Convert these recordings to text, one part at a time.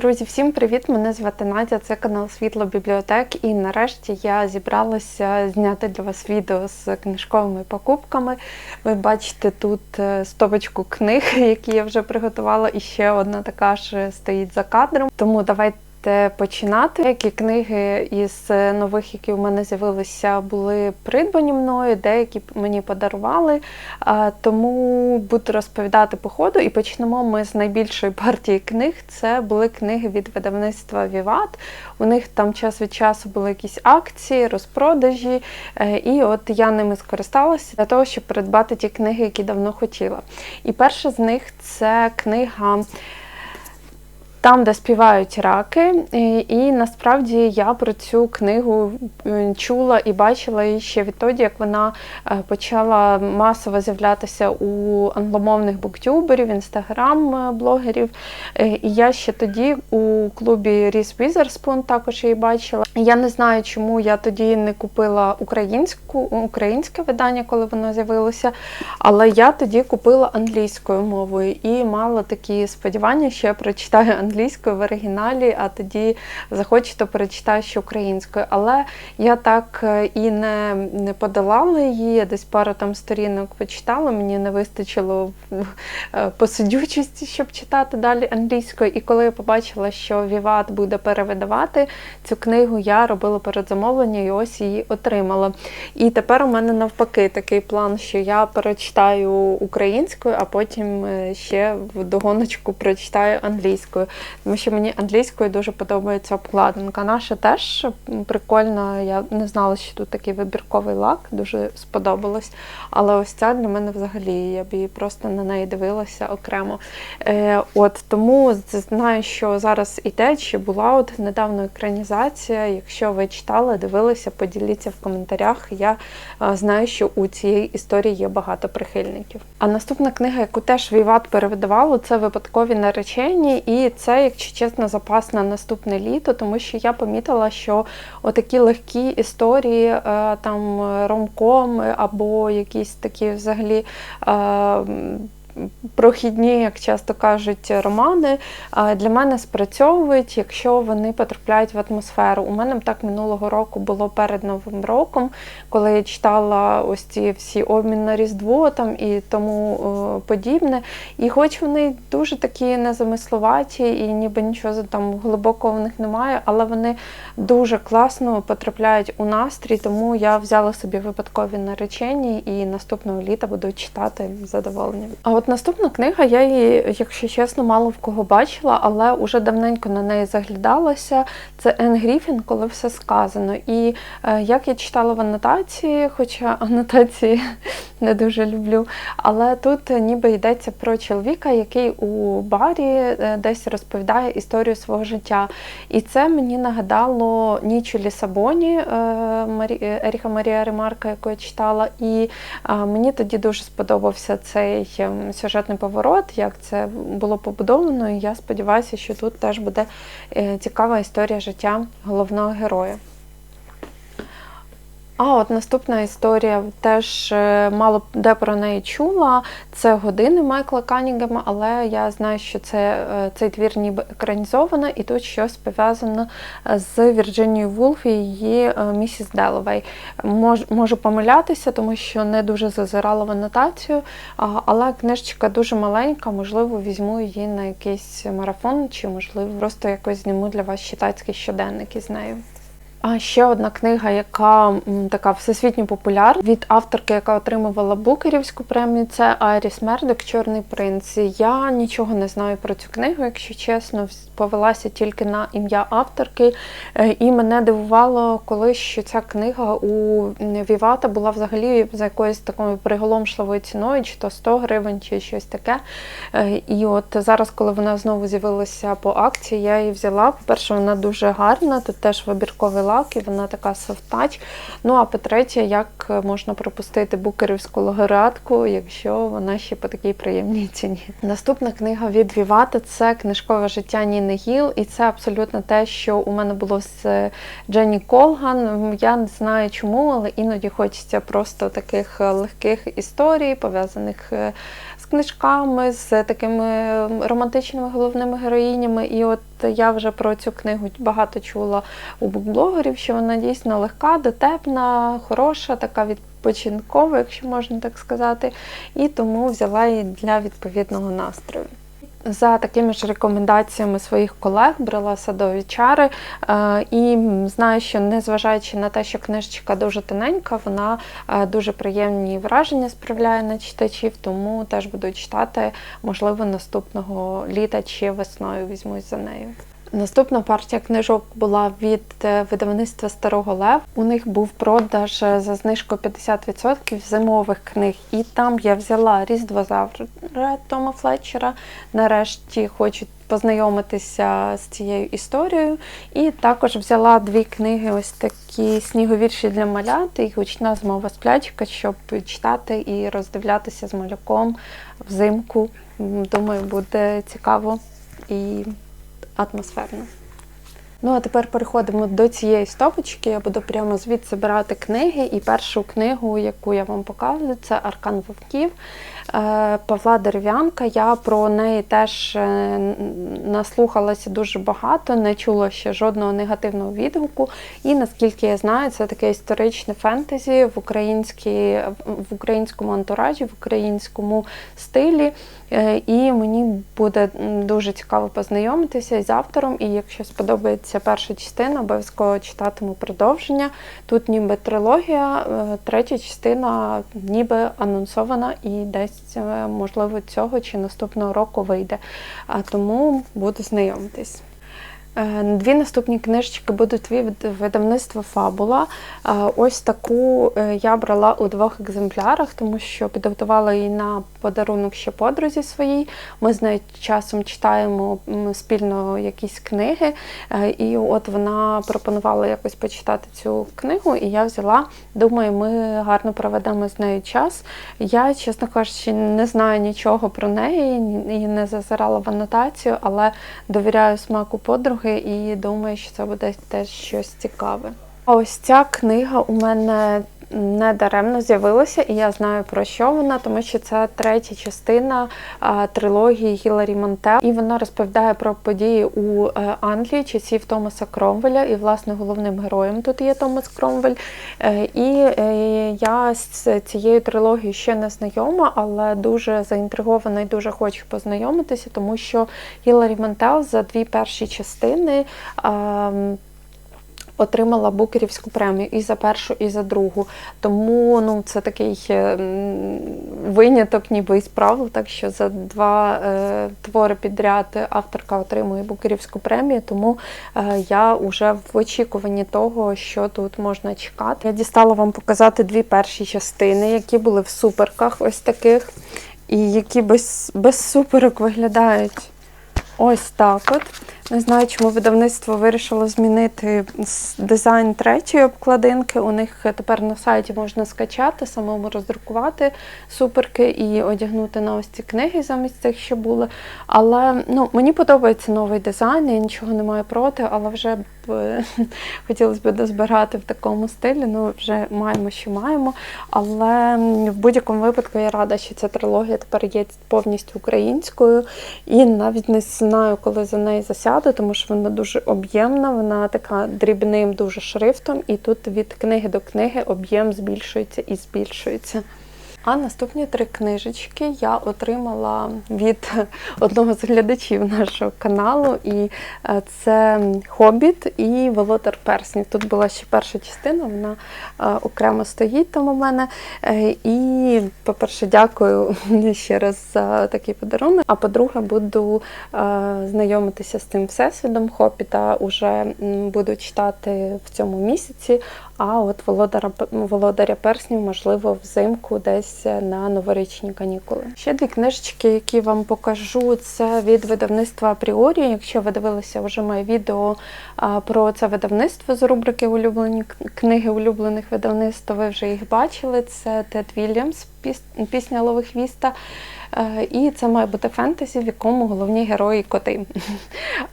Друзі, всім привіт! Мене звати Надя, це канал Світло Бібліотек. І нарешті я зібралася зняти для вас відео з книжковими покупками. Ви бачите тут е, стопочку книг, які я вже приготувала, і ще одна така ж стоїть за кадром. Тому давайте. Починати. Деякі книги із нових, які в мене з'явилися, були придбані мною, деякі мені подарували. Тому буду розповідати по ходу. І почнемо ми з найбільшої партії книг. Це були книги від видавництва Віват. У них там час від часу були якісь акції, розпродажі. е, І от я ними скористалася для того, щоб придбати ті книги, які давно хотіла. І перша з них це книга. Там, де співають раки, і, насправді я про цю книгу е, чула і бачила її ще відтоді, як вона е, почала масово з'являтися у англомовних буктюберів, інстаграм-блогерів. Е, І я ще тоді у клубі Ріс Візерспун також її бачила. Я не знаю, чому я тоді не купила українську українське видання, коли воно з'явилося, але я тоді купила англійською мовою і мала такі сподівання, що я прочитаю англійською в оригіналі, а тоді захочу, то перечитаю ще українською. Але я так е, і не, не подолала її, я десь пару там сторінок почитала, мені не вистачило е, посидючості, щоб читати далі англійською. І коли я побачила, що Віват буде перевидавати цю книгу, я робила передзамовлення і ось її отримала. І тепер у мене навпаки такий план, що я перечитаю українською, а потім е, ще в догоночку прочитаю англійською. Тому що мені англійською дуже подобається обкладинка. Наша теж прикольна. Я не знала, що тут такий вибірковий лак, дуже сподобалось. Але ось ця для мене взагалі, я б її просто на неї дивилася окремо. Е, от Тому знаю, що зараз іде, чи була от недавно екранізація. Якщо ви читали, дивилися, поділіться в коментарях. Я е, знаю, що у цієї історії є багато прихильників. А наступна книга, яку теж Віват перевидавало, це випадкові наречені, і це, якщо чесно, запас на наступне літо, тому що я помітила, що отакі легкі історії, е, там ромком або якісь такі взагалі. Прохідні, як часто кажуть, романи для мене спрацьовують, якщо вони потрапляють в атмосферу. У мене так минулого року було перед Новим роком, коли я читала ось ці всі обмін на Різдво там і тому подібне. І хоч вони дуже такі незамисловаті, і ніби нічого там глибокого в них немає, але вони дуже класно потрапляють у настрій, тому я взяла собі випадкові наречені і наступного літа буду читати з задоволенням. А от наступна книга, я її, якщо чесно, мало в кого бачила, але уже давненько на неї заглядалася. Це Ен Гріфін, коли все сказано. І е, як я читала в анотації, хоча анотації не дуже люблю, але тут ніби йдеться про чоловіка, який у барі е, десь розповідає історію свого життя. І це мені нагадало ніч у Лісабоні е, Еріха Марія Ремарка, яку я читала. І е, мені тоді дуже сподобався цей ем, сюжетний поворот, як це було побудовано. І я сподіваюся, що тут теж буде е, цікава історія життя головного героя. А от наступна історія теж е, мало де про неї чула. Це години Майкла Канінгема, але я знаю, що це е, цей твір ніби екранізовано, і тут щось пов'язано з Вірджинією Вулф і її е, місіс Деловей. Мож, можу помилятися, тому що не дуже зазирала в анотацію, але книжечка дуже маленька, можливо, візьму її на якийсь марафон, чи, можливо, просто якось зніму для вас читацький щоденник із нею. А ще одна книга, яка така всесвітньо популярна від авторки, яка отримувала Букерівську премію, це Айріс Мердок Чорний принц. Я нічого не знаю про цю книгу, якщо чесно, повелася тільки на ім'я авторки. Е, І мене дивувало, коли що ця книга у Вівата була взагалі за якоюсь такою приголомшливою ціною, чи то 100 гривень, чи щось таке. Е, І от зараз, коли вона знову з'явилася по акції, я її взяла. По-перше, вона дуже гарна, тут теж вибірковий лак, і вона така софтач. Ну а по-третє, як можна пропустити букерівську логорадку, якщо вона ще по такій приємній ціні. Наступна книга від Вівата це книжкове життя Ніни Гіл, і це абсолютно те, що у мене було з Дженні Колган. Я не знаю чому, але іноді хочеться просто таких легких історій, пов'язаних з книжками, з такими романтичними головними героїнями. І от я вже про цю книгу багато чула у букблогерів, що вона дійсно легка, дотепна, хороша, така відпочинкова, якщо можна так сказати. І тому взяла її для відповідного настрою. За такими ж рекомендаціями своїх колег брала садові чари е, і знаю, що незважаючи на те, що книжечка дуже тоненька, вона е, дуже приємні враження справляє на читачів, тому теж буду читати, можливо, наступного літа чи весною візьмусь за нею. Наступна партія книжок була від е, видавництва Старого Лев. У них був продаж е, за знижкою 50% зимових книг, і там я взяла Різдвозавра Тома Флетчера. Нарешті хочу познайомитися з цією історією. І також взяла дві книги, ось такі сніговірші для малят і гучна змова сплячка, щоб читати і роздивлятися з малюком взимку. Думаю, буде цікаво і атмосферно. Ну, а тепер переходимо до цієї стопочки. Я буду прямо звідси брати книги. І першу книгу, яку я вам показую, це Аркан Вовків е, Павла Дерев'янка. Я про неї теж е, наслухалася дуже багато, не чула ще жодного негативного відгуку. І наскільки я знаю, це таке історичне фентезі в, українській, в українському антуражі, в українському стилі. Е, І мені буде дуже цікаво познайомитися із автором. І якщо сподобається перша частина, обов'язково читатиму продовження. Тут ніби трилогія, е, третя частина ніби анонсована і десь, е, можливо, цього чи наступного року вийде. А тому буду знайомитись. Е, Дві наступні книжечки будуть від видавництва Фабула. Ось таку я брала у двох екземплярах, тому що підготувала її на подарунок ще подрузі своїй. Ми з нею часом читаємо спільно якісь книги, е, і от вона пропонувала якось почитати цю книгу, і я взяла. Думаю, ми гарно проведемо з нею час. Я, чесно кажучи, не знаю нічого про неї і не зазирала в анотацію, але довіряю смаку подруги і думаю, що це буде теж щось цікаве. Ось ця книга у мене не даремно з'явилася, і я знаю про що вона, тому що це третя частина трилогії Гіларі Монтел. І вона розповідає про події у е, Англії часів Томаса Кромвеля. І, власне, головним героєм тут є Томас Кромвель. Е, І е, я з цією трилогією ще не знайома, але дуже заінтригована і дуже хочу познайомитися, тому що Гіларі Монтел за дві перші частини. Отримала Букерівську премію і за першу, і за другу. Тому ну, це такий е, виняток, ніби із правил, так що за два е, твори підряд авторка отримує Букерівську премію, тому е, я вже в очікуванні того, що тут можна чекати. Я дістала вам показати дві перші частини, які були в суперках, ось таких, і які без, без суперок виглядають. Ось так от. Не знаю, чому видавництво вирішило змінити дизайн третьої обкладинки. У них тепер на сайті можна скачати, самому роздрукувати суперки і одягнути на ось ці книги замість цих, що були. Але ну, мені подобається новий дизайн, я нічого не маю проти, але вже хотілося б дозбирати в такому стилі. Ну, вже маємо, що маємо. Але в будь-якому випадку я рада, що ця трилогія тепер є повністю українською. І навіть не знаю, коли за неї засяду, тому що вона дуже об'ємна, вона така дрібним дуже шрифтом, і тут від книги до книги об'єм збільшується і збільшується. А наступні три книжечки я отримала від одного з глядачів нашого каналу, і е, це Хобіт і Володар Перснів. Тут була ще перша частина, вона е, окремо стоїть там у мене. Е, І, по-перше, дякую ще раз за такий подарунок. А по-друге, буду знайомитися з цим всесвітом Хобіта. Уже буду читати в цьому місяці. А от володара володаря перснів, можливо, взимку десь на новорічні канікули. Ще дві книжечки, які вам покажу, це від видавництва Апріорі. Якщо ви дивилися вже моє відео про це видавництво з рубрики Улюблені книги улюблених видавництв, то ви вже їх бачили. Це Тед Вільямс, пісня Ловихвіста. Е, І це має бути фентезі, в якому головні герої коти.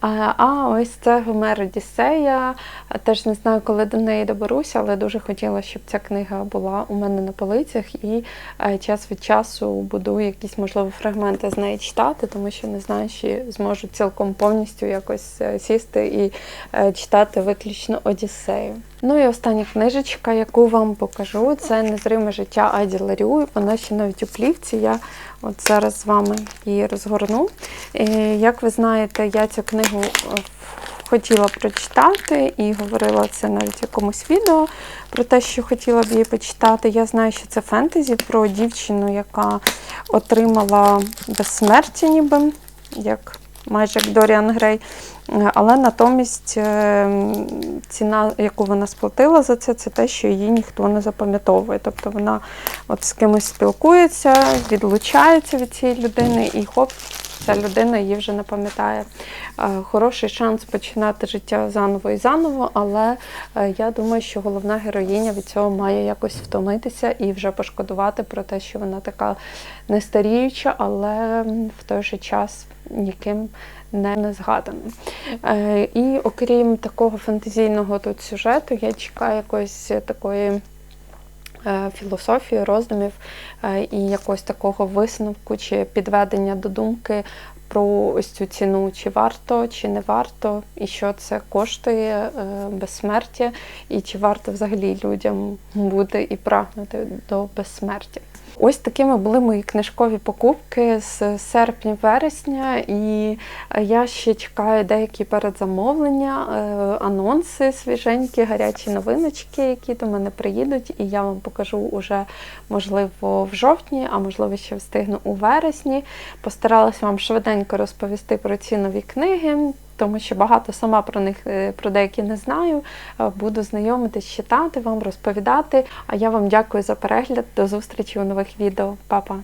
А а ось це Гомер Одіссея. Теж не знаю, коли до неї доберуся, але дуже хотіла, щоб ця книга була у мене на полицях і е, час від часу буду якісь, можливо, фрагменти з неї читати, тому що не знаю, чи зможу цілком повністю якось е, сісти і е, читати виключно Одіссею. Ну і остання книжечка, яку вам покажу, це Незриме життя Аді Ларю. Вона ще навіть у плівці. Я от зараз з вами її розгорну. Як ви знаєте, я цю книгу е, хотіла прочитати і говорила це навіть в якомусь відео про те, що хотіла б її почитати. Я знаю, що це фентезі про дівчину, яка отримала безсмертя, ніби як майже як Доріан Грей. Але натомість е, ціна, яку вона сплатила за це, це те, що її ніхто не запам'ятовує. Тобто вона от з кимось спілкується, відлучається від цієї людини, і хоп, ця людина її вже не пам'ятає. Е, Хороший шанс починати життя заново і заново, але е, я думаю, що головна героїня від цього має якось втомитися і вже пошкодувати про те, що вона така нестаріюча, але в той же час ніким не, не згадана. Е, І окрім такого фантазійного тут сюжету, я чекаю якоїсь такої е, філософії, роздумів е, і якогось такого висновку чи підведення до думки про ось цю ціну, чи варто, чи не варто, і що це коштує безсмертя, і чи варто взагалі людям бути і прагнути до безсмертя. Ось такими були мої книжкові покупки з серпня-вересня, і я ще чекаю деякі передзамовлення, е, анонси свіженькі, гарячі новиночки, які до мене приїдуть, і я вам покажу уже, можливо, в жовтні, а можливо, ще встигну у вересні. Постаралася вам швиденько розповісти про ці нові книги. Тому що багато сама про них е, про деякі не знаю. Е, Буду знайомитись, читати вам, розповідати. А я вам дякую за перегляд. До зустрічі у нових відео. Па-па!